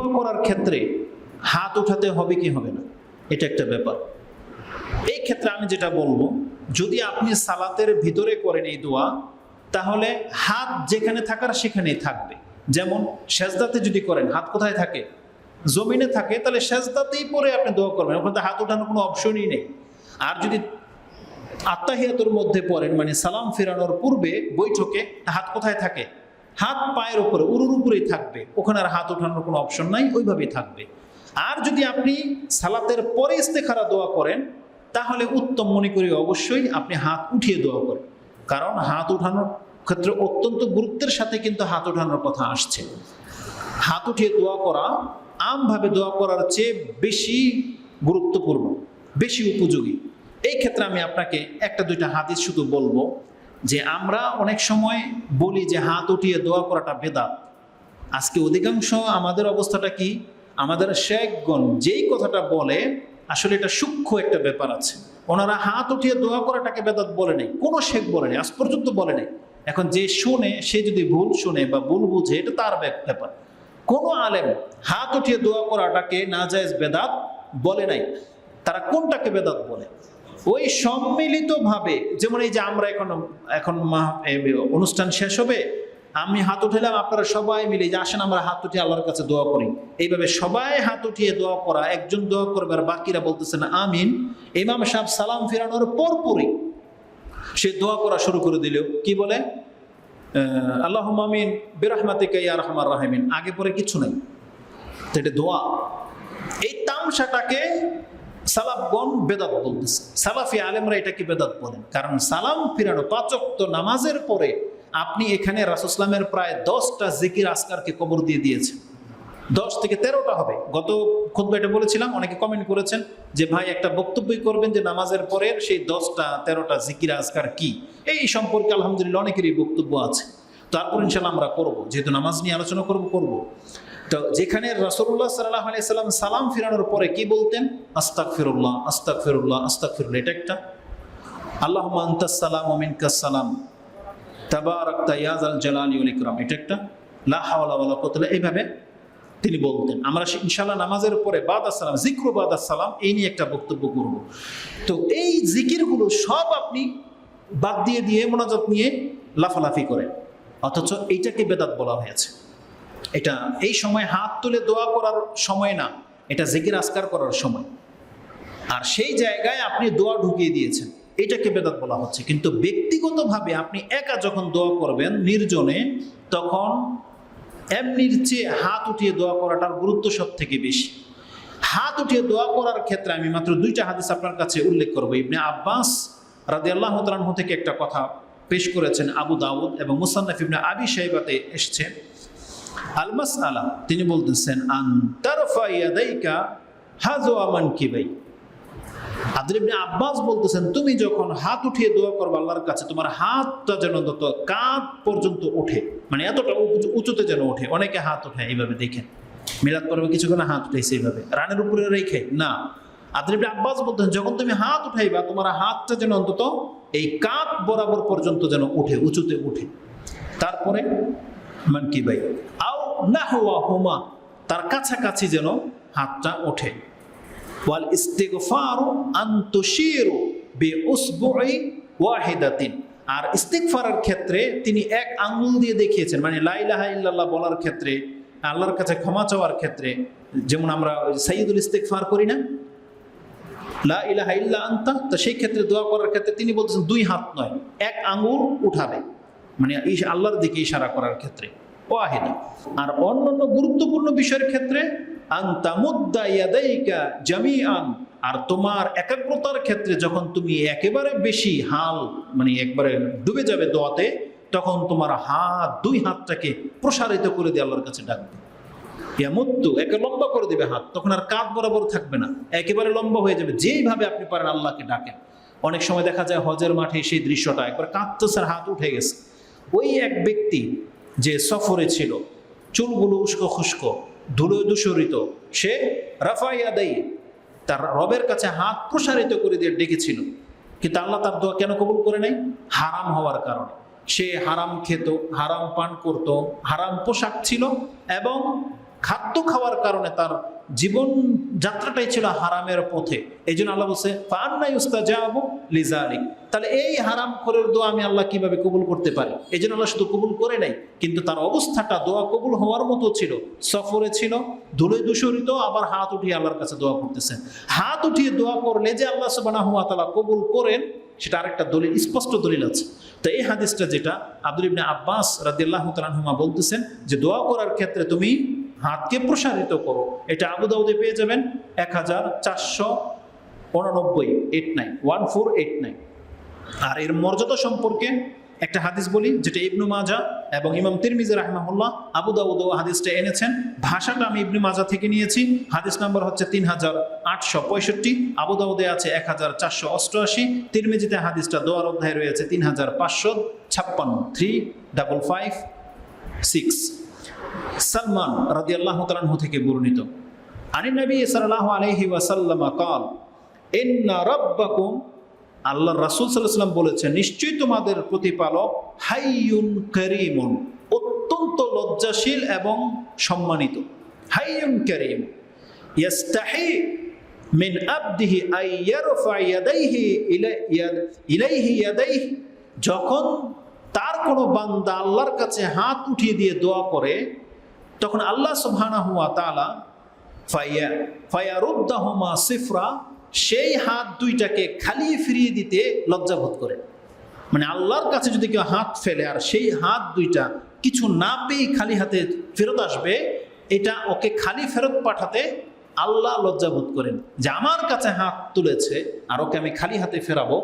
দোয়া করার ক্ষেত্রে হাত উঠাতে হবে কি হবে না? এটা একটা ব্যাপার। এই ক্ষেত্রে আমি যেটা বলব, যদি আপনি সালাতের ভিতরে করেন এই দোয়া, তাহলে হাত যেখানে থাকার সেখানেই থাকবে। যেমন সেজদাতে যদি করেন, হাত কোথায় থাকে? জমিনে থাকে, তাহলে সেজদাতেই পরে আপনি দোয়া করবেন। ওখানে তো হাত ওঠানোর কোনো অপশনই নেই। আর যদি আত্মাহিয়াতুর মধ্যে পড়েন মানে সালাম ফেরানোর পূর্বে বৈঠকে হাত কোথায় থাকে? হাত পায়ের উপরে, উরুর উপরেই থাকবে। ওখানে আর হাত ওঠানোর কোনো অপশন নাই, ওইভাবেই থাকবে। আর যদি আপনি সালাতের পরে ইস্তেখারা দোয়া করেন, তাহলে উত্তম মনে করি অবশ্যই আপনি হাত উঠিয়ে দোয়া করেন। কারণ হাত উঠানোর ক্ষেত্রে অত্যন্ত গুরুত্বের সাথে কিন্তু হাত ওঠানোর কথা আসছে। হাত উঠিয়ে দোয়া করা, আমভাবে দোয়া করার চেয়ে বেশি গুরুত্বপূর্ণ, বেশি উপযোগী। এই ক্ষেত্রে আমি আপনাকে একটা দুইটা হাদিস শুধু বলব। যে আমরা অনেক সময় বলি যে হাত উঠিয়ে দোয়া করাটা বেদাত। আজকে অধিকাংশ আমাদের অবস্থাটা কি? আমাদের শেখগণ যেই কথাটা বলে, আসলে এটা সূক্ষ্ম একটা ব্যাপার আছে। ওনারা হাত উঠিয়ে দোয়া করাটাকে বেদাত বলে নেই। কোনো শেখ বলে নেই, আজ পর্যন্ত বলে নেই। এখন যে শুনে, সে যদি ভুল শুনে বা ভুল বুঝে, এটা তার ব্যাপ- ব্যাপার। কোনো আলেম হাত উঠিয়ে দোয়া করাটাকে না যায় বেদাত বলে নাই। তারা কোনটাকে বেদাত বলে? ওই সম্মিলিতভাবে, যেমন এই যে আমরা এখন এখন অনুষ্ঠান শেষ হবে, আমি হাত উঠালাম আপনারা সবাই মিলে, যে আসেন, আমরা হাত উঠিয়ে আল্লাহর কাছে দোয়া করি। এইভাবে সবাই হাত উঠিয়ে দোয়া করা, একজন দোয়া করবে আর বাকিরা বলতেছেন, আমিন। ইমাম সাহেব সালাম ফেরানোর পরপরই সে দোয়া করা শুরু করে দিল। কি বলে? আল্লাহ মামিন বিরহমাতিকা ইয়া রহমান রাহিমিন। আগে পরে কিছু নাই। এটা দোয়া। এই তামসাটাকে সালাফগণ বেদাত বলতেছে। সালাফি আলেমরা এটাকে বেদাত বলেন? কারণ সালাম ফিরানো পাচক নামাজের পরে আপনি এখানে রাসুসলামের প্রায় দশটা জিকির আসকারকে কবর দিয়ে দিয়েছেন। দশ থেকে তেরোটা হবে। গত খুদ্ এটা বলেছিলাম, অনেকে কমেন্ট করেছেন যে, ভাই, একটা বক্তব্যই করবেন যে, নামাজের পরের সেই দশটা, তেরোটা জিকির আজকার কি? এই সম্পর্কে আলহামদুলিল্লাহ অনেকেরই বক্তব্য আছে। তারপর ইনশাল্লাহ আমরা করব। যেহেতু নামাজ নিয়ে আলোচনা করব করব। তো যেখানে রসুল্লাহ সাল্লাহ আলাইসাল্লাম সালাম ফিরানোর পরে কি বলতেন? আস্তাক ফিরুল্লাহ আস্তাক ফিরুল্লাহ আস্তাক ফিরুল্লাহ এটা একটা? আল্লাহ সালাম ওমিন কাসালাম তাবারাক্তা ইয়াজ আল জালালি উল ইকরাম। এটা একটা? লা হাওলা ওয়ালা কুওয়াতা এইভাবে তিনি বলতেন। আমরা ইনশাল্লাহ নামাজের পরে বাদ আসসালাম জিক্র বাদ আসসালাম এই নিয়ে একটা বক্তব্য করব। তো এই জিকিরগুলো সব আপনি বাদ দিয়ে দিয়ে মোনাজাত নিয়ে লাফালাফি করেন। অথচ এইটাকে বেদাত বলা হয়েছে। এটা এই সময় হাত তুলে দোয়া করার সময় না, এটা জিকির আসকার করার সময়। আর সেই জায়গায় আপনি দোয়া ঢুকিয়ে দিয়েছেন, এটাকে বেদাত বলা হচ্ছে। কিন্তু ব্যক্তিগতভাবে আপনি একা যখন দোয়া করবেন নির্জনে, তখন এমনির চেয়ে হাত উঠিয়ে দোয়া করাটার গুরুত্ব সব থেকে বেশি। হাত উঠিয়ে দোয়া করার ক্ষেত্রে আমি মাত্র দুইটা হাদিস আপনার কাছে উল্লেখ করব। ইবনে আব্বাস রাদি আল্লাহ থেকে একটা কথা পেশ করেছেন আবু দাউদ এবং মুসান্নাফ ইবনে আবি সাহেবাতে এসছে। আলমাস আলা তিনি বলতেছেন আন্তারফা ইয়াদাইকা হাজো আমান কিবাই আব্দুল আব্বাস বলতেছেন, তুমি যখন হাত উঠিয়ে দোয়া করবে আল্লাহর কাছে, তোমার হাতটা যেন অন্তত কাঁধ পর্যন্ত ওঠে মানে এতটা উঁচুতে যেন ওঠে, অনেকে হাত ওঠে এইভাবে দেখেন। মিলাদ পর্বে কিছুক্ষণ হাত উঠেছে এইভাবে। রানের উপরে রেখে, না। আব্দুল ইবনে আব্বাস বলতেন যখন তুমি হাত উঠাইবা, তোমার হাতটা যেন অন্তত এই কাঁধ বরাবর পর্যন্ত যেন ওঠে, উঁচুতে ওঠে। তারপরে মান কি ভাই আও না হুয়া হুমা তার কাছাকাছি যেন হাতটা ওঠে। ওয়াল ইস্তিগফারু আন তুশিরু বিউসবুই ওয়াহিদাতিন। আর ইস্তিগফারের ক্ষেত্রে তিনি এক আঙ্গুল দিয়ে দেখিয়েছেন মানে লা ইলাহা ইল্লাল্লাহ বলার ক্ষেত্রে, আল্লাহর কাছে ক্ষমা চাওয়ার ক্ষেত্রে, যেমন আমরা ওই সাইয়্যিদুল ইস্তিগফার করি না? লা ইলাহা ইল্লা আনতা, তো সেই ক্ষেত্রে দোয়া করার ক্ষেত্রে তিনি বলতেছেন দুই হাত নয়, এক আঙুল উঠাবে। মানে আল্লাহর দিকে ইশারা করার ক্ষেত্রে। ওয়াহিদা। আর অন্যান্য গুরুত্বপূর্ণ বিষয়ের ক্ষেত্রে আন্তামুদ্দা ইয়াদাইকা জামিআন। আর তোমার একাগ্রতার ক্ষেত্রে যখন তুমি একেবারে বেশি হাল মানে একবারে ডুবে যাবে দোয়াতে, তখন তোমার হাত, দুই হাতটাকে প্রসারিত করে দিয়ে আল্লাহর কাছে ডাকবে। ইয়ামুদ্দু একে লম্বা করে দিবে হাত, তখন আর কাঁধ বরাবর থাকবে না। একেবারে লম্বা হয়ে যাবে, যেইভাবে আপনি পারেন আল্লাহকে ডাকেন। অনেক সময় দেখা যায় হজের মাঠে সেই দৃশ্যটা, একবার কাঁদতেছে হাত উঠে গেছে। ওই এক ব্যক্তি যে সফরে ছিল, চুলগুলো উস্কো খুস্কো, ধুলো দূষরিত সে রাফাইয়া দেয় তার রবের কাছে হাত প্রসারিত করে দিয়ে ডেকেছিল। কিন্তু আল্লাহ তার দোয়া কেন কবুল করে নাই? হারাম হওয়ার কারণে। সে হারাম খেত, হারাম পান করত, হারাম পোশাক ছিল এবং খাদ্য খাওয়ার কারণে তার জীবন যাত্রাটাই ছিল হারামের পথে। এই জন্য আল্লাহ বলছে ফান্না ইউস্তাজাবু লিজালিক। তাহলে এই হারাম খোরের দোয়া আমি আল্লাহ কীভাবে কবুল করতে পারি? এই জন্য আল্লাহ শুধু কবুল করে নাই, কিন্তু তার অবস্থাটা দোয়া কবুল হওয়ার মতো ছিল। সফরে ছিল, ধুলে দূষরিত আবার হাত উঠিয়ে আল্লাহর কাছে দোয়া করতেছেন হাত উঠিয়ে দোয়া করলে যে আল্লাহ সুবাহ তালা কবুল করেন, সেটা আরেকটা দলিল, স্পষ্ট দলিল আছে। তো এই হাদিসটা যেটা আব্দুল ইবনে আব্বাস রাদিয়াল্লাহু তাআলা বলতেছেন যে দোয়া করার ক্ষেত্রে তুমি হাতকে প্রসারিত করো। এটা আবু দাউদে পেয়ে যাবেন এক হাজার চারশো উননব্বই eight nine one four eight nine আর এর মর্যাদা সম্পর্কে একটা হাদিস বলি, যেটা ইবনু মাজা এবং ইমাম তিরমিজি রাহমাহুল্লাহ আবু দাউদ হাদিসটা এনেছেন। ভাষাটা আমি ইবনু মাজা থেকে নিয়েছি। হাদিস নাম্বার হচ্ছে তিন হাজার আটশো পঁয়ষট্টি। আবু দাউদে আছে এক হাজার চারশো অষ্টআশি। তিরমিজিতে হাদিসটা দোয়ার অধ্যায় রয়েছে তিন হাজার পাঁচশো ছাপ্পান্ন three double five six Salman রাজি আল্লাহ তালাহ থেকে বর্ণিত। আনি নবী সাল্লাহ আলহি ওয়াসাল্লাম কাল, ইন্না রব্বাকুম আল্লাহ রাসুল সাল্লাম বলেছেন, নিশ্চয়ই তোমাদের প্রতিপালক হাইয়ুন করিমুন, অত্যন্ত লজ্জাশীল এবং সম্মানিত। হাইয়ুন করিম, ইয়াস্তাহি মিন আবদিহি আইয়ারফা ইয়াদাইহি ইলাইহি ইয়াদাইহি, যখন কোনো বান্দা আল্লাহর কাছে হাত উঠিয়ে দিয়ে দোয়া করে, তখন আল্লাহ সুবহানাহু হুয়া তালা ফাইয়া, ফায়ারুদ্দাহুমা সিফরা, সেই হাত দুইটাকে খালি ফিরিয়ে দিতে লজ্জাবোধ করে। মানে আল্লাহর কাছে যদি কেউ হাত ফেলে আর সেই হাত দুইটা কিছু না পেয়ে খালি হাতে ফেরত আসবে, এটা ওকে খালি ফেরত পাঠাতে আল্লাহ লজ্জাবোধ করেন যে আমার কাছে হাত তুলেছে আর ওকে আমি খালি হাতে ফেরাবো,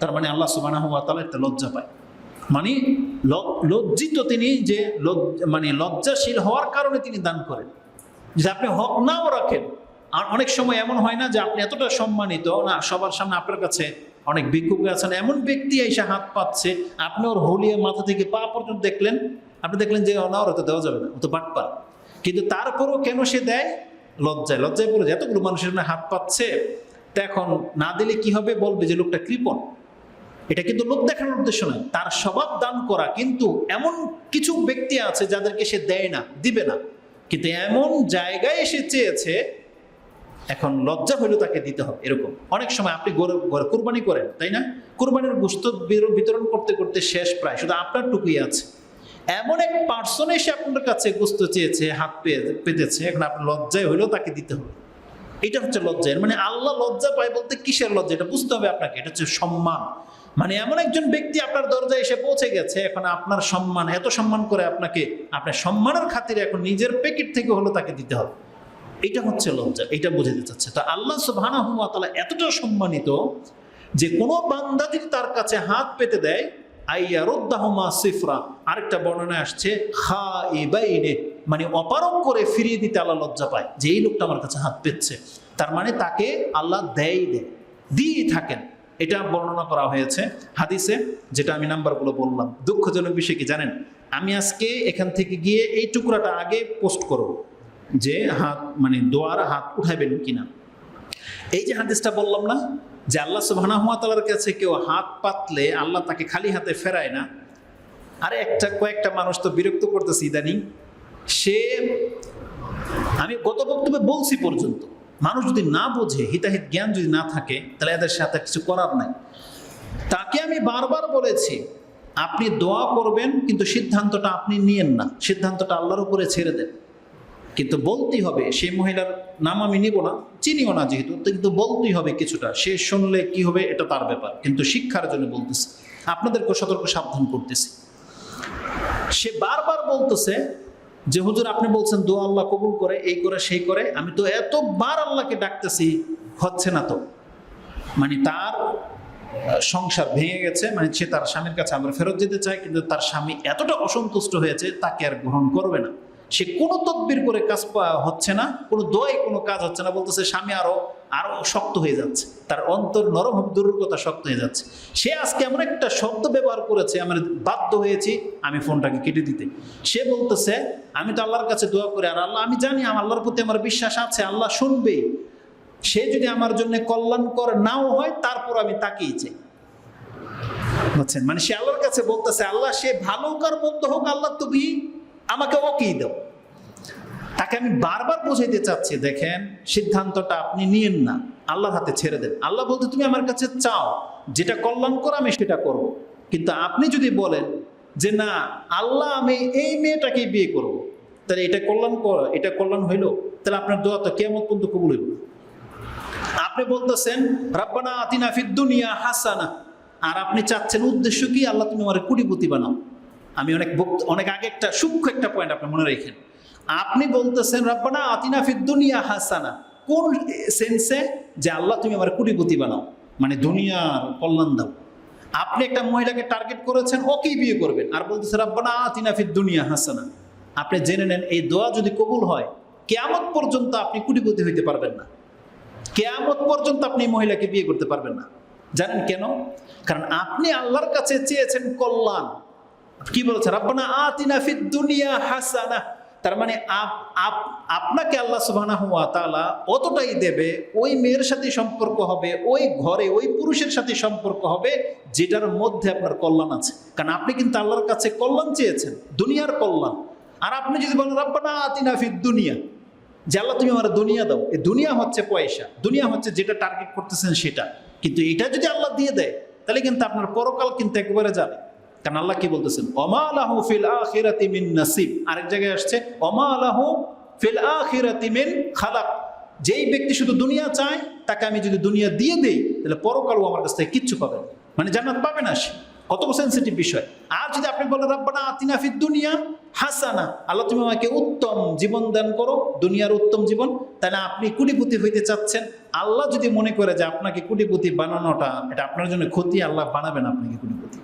তার মানে আল্লাহ সুবাহ তালা একটা লজ্জা পায়। মানে লজ্জিত তিনি যে মানে লজ্জাশীল হওয়ার কারণে তিনি দান করেন। যে আপনি হক নাও রাখেন, আর অনেক সময় এমন হয় না যে আপনি এতটা সম্মানিত, না, সবার সামনে আপনার কাছে অনেক ভিক্ষুক আছেন, এমন ব্যক্তি এসে হাত পাচ্ছে আপনি ওর হলিয়ে মাথা থেকে পা পর্যন্ত দেখলেন, আপনি দেখলেন যে না ওর তো দেওয়া যাবে না, ও তো বাটপার। কিন্তু তারপরও কেন সে দেয়? লজ্জায় লজ্জায় পড়ে এতগুলো মানুষের হাত পাচ্ছে তা এখন না দিলে কি হবে? বলবে যে লোকটা কৃপণ। এটা কিন্তু লোক দেখানোর উদ্দেশ্য নয়। তার স্বভাব দান করা কিন্তু এমন কিছু ব্যক্তি আছে যাদেরকে সে দেয় না দিবে না। কিন্তু এমন জায়গায় এসে চেয়েছে এখন লজ্জা হইলেও তাকে দিতে হবে এরকম। অনেক সময় আপনি গরু কুরবানি করেন তাই না? কুরবানির গোস্ত বিতরণ করতে করতে শেষ প্রায় শুধু আপনার টুকুই আছে। এমন এক পার্সন এসে আপনার কাছে গোস্ত চেয়েছে হাত পেয়ে পেতেছে এখন আপনার লজ্জায় হইলেও তাকে দিতে হবে। এটা হচ্ছে লজ্জা মানে আল্লাহ লজ্জা পায় বলতে কিসের লজ্জা? এটা বুঝতে হবে আপনাকে এটা হচ্ছে সম্মান। মানে এমন একজন ব্যক্তি আপনার দরজায় এসে পৌঁছে গেছে, এখন আপনার সম্মান, এত সম্মান করে আপনাকে, আপনার সম্মানের খাতিরে এখন নিজের প্যাকেট থেকে হলো তাকে দিতে হবে। এটা হচ্ছে লজ্জা, এটা বুঝাতে চাচ্ছে। তো আল্লাহ সুবহানাহু ওয়া তাআলা এতটা সম্মানিত যে কোনো বান্দা যদি তার কাছে হাত পেতে দেয় আইয়া রুদ্দাহুমা সিফরা, আরেকটা বর্ণনা আসছে খা মানে অপারক করে ফিরিয়ে দিতে আল্লাহ লজ্জা পায় যে এই লোকটা আমার কাছে হাত পেচ্ছে তার মানে তাকে আল্লাহ দেয় দেয় দিয়ে থাকেন। এটা বর্ণনা করা হয়েছে হাদিসে, যেটা আমি নাম্বারগুলো বললাম। দুঃখজনক বিষয় কি জানেন? আমি আজকে এখান থেকে গিয়ে এই টুকরাটা আগে পোস্ট করব যে হাত মানে দোয়ার হাত উঠাবেন কিনা। এই যে হাদিসটা বললাম না, যে আল্লাহ সুবাহর কাছে কেউ হাত পাতলে আল্লাহ তাকে খালি হাতে ফেরায় না, আরে একটা কয়েকটা মানুষ তো বিরক্ত করতেছে ইদানিং। সে, আমি গত বক্তব্যে বলছি পর্যন্ত মানুষ যদি না বোঝে, হিতাহিত জ্ঞান যদি না থাকে, তাহলে এদের সাথে কিছু করার নাই। তাকে আমি বারবার বলেছি, আপনি দোয়া করবেন, কিন্তু সিদ্ধান্তটা আপনি নিয়েন না। সিদ্ধান্তটা আল্লাহর উপরে ছেড়ে দেন। কিন্তু বলতেই হবে, সেই মহিলার নাম আমি নিব না, চিনিও না যেহেতু, কিন্তু বলতেই হবে কিছুটা। সে শুনলে কি হবে, এটা তার ব্যাপার। কিন্তু শিক্ষার জন্য বলতেছি আপনাদেরকে সতর্ক সাবধান করতেছি। সে বারবার বলতেছে যে হুজুর আপনি বলছেন দু আল্লাহ কবুল করে, এই করে, সেই করে। আমি তো এতবার আল্লাহকে ডাকতেছি, হচ্ছে না তো। মানে তার সংসার ভেঙে গেছে মানে সে তার স্বামীর কাছে আমরা ফেরত যেতে চায় কিন্তু তার স্বামী এতটা অসন্তুষ্ট হয়েছে, তাকে আর গ্রহণ করবে না। সে কোনো তদবির করে কাজ হচ্ছে না, কোনো দোয়াই, কোনো কাজ হচ্ছে না, বলতেছে স্বামী আরও আরও শক্ত হয়ে যাচ্ছে। তার অন্তর নরম, দুর্গতা শক্ত হয়ে যাচ্ছে। সে আজকে এমন একটা শব্দ ব্যবহার করেছে আমার বাধ্য হয়েছি আমি ফোনটাকে কেটে দিতে। সে বলতেছে, আমি তো আল্লাহর কাছে দোয়া করি, আর আল্লাহ, আমি জানি আমার আল্লাহর প্রতি আমার বিশ্বাস আছে, আল্লাহ শুনবে সে যদি আমার জন্য কল্যাণকর নাও হয়, তারপর আমি তাকেই চাই। বুঝছেন? মানে সে আল্লাহর কাছে বলতেছে, আল্লাহ সে ভালো হোক আর মন্দ হোক, আল্লাহ তুমি আমাকে ওকেই দাও। তাকে আমি বারবার বোঝাইতে চাচ্ছি, দেখেন, সিদ্ধান্তটা আপনি নিয়েন না, আল্লাহর হাতে ছেড়ে দেন। আল্লাহ বলতে, তুমি আমার কাছে চাও, যেটা কল্যাণ করো, আমি সেটা করব। কিন্তু আপনি যদি বলেন যে, না, আল্লাহ, আমি এই মেয়েটাকে বিয়ে করব। তাহলে এটা কল্যাণ কর, এটা কল্যাণ হইল। তাহলে আপনার দোয়া তো কেমন পর্যন্ত কবুল হইল আপনি বলতেছেন, রাব্বানা আতিনা ফিদ দুনিয়া হাসানা। আর আপনি চাচ্ছেন, উদ্দেশ্য কি? আল্লাহ, তুমি আমার কুটিপতি বানাও। আমি অনেক বক্ত- অনেক আগে একটা সূক্ষ্ম একটা পয়েন্ট আপনি মনে রেখেন। আপনি বলতেছেন, রব্বানা আতিনা দুনিয়া হাসানা। কোন সেন্সে যে আল্লাহ, তুমি আমার কুটিপতি বানাও মানে দুনিয়ার কল্যাণ দাও। আপনি একটা মহিলাকে টার্গেট করেছেন ওকেই বিয়ে করবেন আর বলতেছে, রব্বানা আতিনা দুনিয়া হাসানা। আপনি জেনে নেন, এই দোয়া যদি কবুল হয়, কেয়ামত পর্যন্ত আপনি কুটিপতি হইতে পারবেন না। কেয়ামত পর্যন্ত আপনি মহিলাকে বিয়ে করতে পারবেন না। জানেন কেন? কারণ আপনি আল্লাহর কাছে চেয়েছেন কল্যাণ। কি বলছেন? রাব্বানা আতিনা ফিদ দুনিয়া হাসানা। তার মানে আপ- আপ- আপনাকে আল্লাহ সুবহানাহু ওয়া তাআলা অতটাই দেবে, ওই মেয়ের সাথে সম্পর্ক হবে, ওই ঘরে ওই পুরুষের সাথে সম্পর্ক হবে, যেটার মধ্যে আপনার কল্যাণ আছে। কারণ আপনি কিন্তু আল্লাহর কাছে কল্যাণ চেয়েছেন, দুনিয়ার কল্যাণ। আর আপনি যদি বলেন, রাব্বানা আতিনা ফিদ দুনিয়া। যে আল্লাহ, তুমি আমার দুনিয়া দাও। এই দুনিয়া হচ্ছে পয়সা, দুনিয়া হচ্ছে যেটা টার্গেট করতেছেন সেটা। কিন্তু এটা যদি আল্লাহ দিয়ে দেয়, তাহলে কিন্তু আপনার পরকাল কিন্তু একবারে যাবে। কারণ আল্লাহ কি বলতেছেন? অমা আলাহু ফিল আখিরাতি মিন নাসিব। আরেক জায়গায় আসছে অমা আলাহু ফিল আখিরাতি মিন খালাক। যেই ব্যক্তি শুধু দুনিয়া চায়, তাকে আমি যদি দুনিয়া দিয়ে দেই, তাহলে পরকালও আমার কাছ থেকে কিচ্ছু পাবে না। মানে জান্নাত পাবে না সে। কত সেন্সিটিভ বিষয়। আর যদি আপনি বলেন, রাব্বানা আতিনা ফিদ দুনিয়া হাসানা আল্লাহ তুমি আমাকে উত্তম জীবন দান করো, দুনিয়ার উত্তম জীবন, তাহলে আপনি কুটিপুতি হইতে চাচ্ছেন। আল্লাহ যদি মনে করে যে আপনাকে কুটিপুতি বানানোটা, এটা আপনার জন্য ক্ষতি, আল্লাহ বানাবেন আপনাকে কুটিপুতি।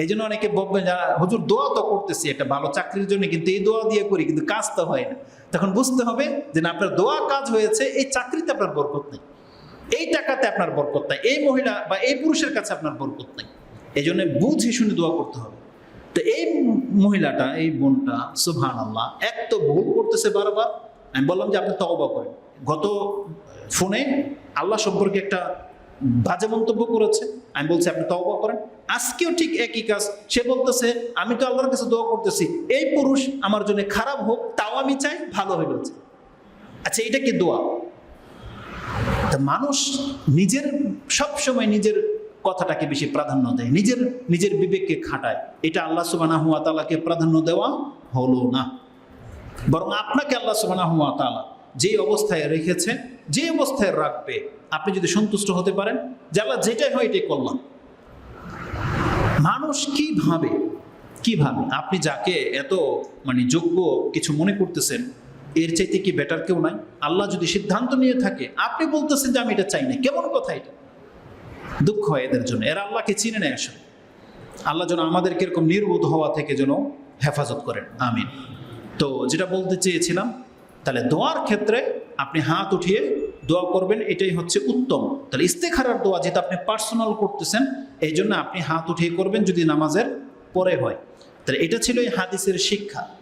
এই জন্য অনেকে বলবেন, যারা, হুজুর, দোয়া তো করতেছি একটা ভালো, চাকরির জন্য কিন্তু এই দোয়া দিয়ে করি, কিন্তু কাজ তো হয় না। তখন বুঝতে হবে যে না, আপনার দোয়া কাজ হয়েছে, এই চাকরিতে আপনার বরকত নেই। এই টাকাতে আপনার বরকত নাই, এই মহিলা বা এই পুরুষের কাছে আপনার বরকত নাই। এই জন্য বুঝে শুনে দোয়া করতে হবে। তো এই মহিলাটা, এই বোনটা সুভান আল্লাহ এক তো ভুল করতেছে বারবার। আমি বললাম যে আপনি তওবা করেন। গত ফোনে আল্লাহ সম্পর্কে একটা বাজে মন্তব্য করেছে। আমি বলছি, আপনি তওবা করেন। আজকেও ঠিক একই কাজ। সে বলতেছে, আমি তো আল্লাহর কাছে দোয়া করতেছি। এই পুরুষ আমার জন্য খারাপ হোক, তাও আমি চাই ভালো হয়ে গেছে আচ্ছা এটা কি দোয়া? তা মানুষ নিজের সব সময় নিজের কথাটাকে বেশি প্রাধান্য দেয়। নিজের নিজের বিবেককে খাটায়। এটা আল্লাহ সুবানাহু ওয়া তাআলাকে প্রাধান্য দেওয়া হলো না। বরং আপনাকে আল্লাহ সুবানাহু ওয়া তাআলা যে অবস্থায় রেখেছে, যে অবস্থায় রাখবে, আপনি যদি সন্তুষ্ট হতে পারেন, যে আল্লাহ যেটাই হয় এটাই করলাম। মানুষ কি ভাবে? কি ভাবে? আপনি যাকে এত মানে যোগ্য কিছু মনে করতেছেন, এর চাইতে কি বেটার কেউ নাই? আল্লাহ যদি সিদ্ধান্ত নিয়ে থাকে, আপনি বলতেছেন যে আমি এটা চাই না। কেমন কথা এটা? দুঃখ হয় এদের জন্য। এরা আল্লাহকে চিনে নেয় আসলে। আল্লাহ যেন আমাদেরকে এরকম নির্বোধ হওয়া থেকে যেন হেফাজত করেন। আমিন। তো যেটা বলতে চেয়েছিলাম, তাহলে দোয়ার ক্ষেত্রে আপনি হাত উঠিয়ে দোয়া করবেন, এটাই হচ্ছে উত্তম। তাহলে ইস্তেখারার দোয়া যেটা আপনি পার্সোনাল করতেছেন এই জন্য আপনি হাত উঠিয়ে করবেন যদি নামাজের পরে হয়। তাহলে এটা ছিল এই হাদিসের শিক্ষা।